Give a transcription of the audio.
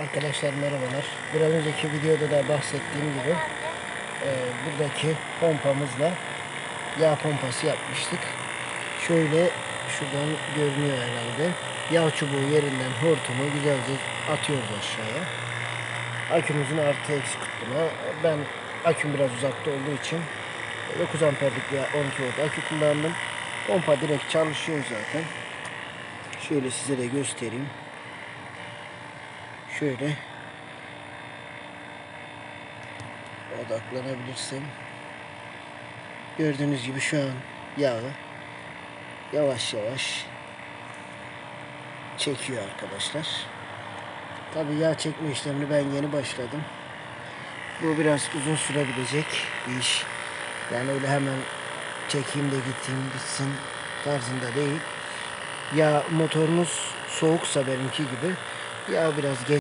Arkadaşlar merhabalar. Biraz önceki videoda da bahsettiğim gibi e, buradaki pompamızla yağ pompası yapmıştık. Şöyle şuradan görünüyor herhalde. Yağ çubuğu yerinden hortumu güzelce atıyoruz aşağıya. Akümüzün artı eksi kutbuna. Ben aküm biraz uzakta olduğu için 9 amperlik veya 12 volt akü kullandım. Pompa direkt çalışıyor zaten. Şöyle size de göstereyim. Şöyle odaklanabilirsem gördüğünüz gibi şu an yağı yavaş yavaş çekiyor arkadaşlar. Tabi yağ çekme işlemini ben yeni başladım. Bu biraz uzun sürebilecek bir iş. Yani öyle hemen çekeyim de gideyim bitsin tarzında değil. Ya motorunuz soğuksa benimki gibi yağ biraz geç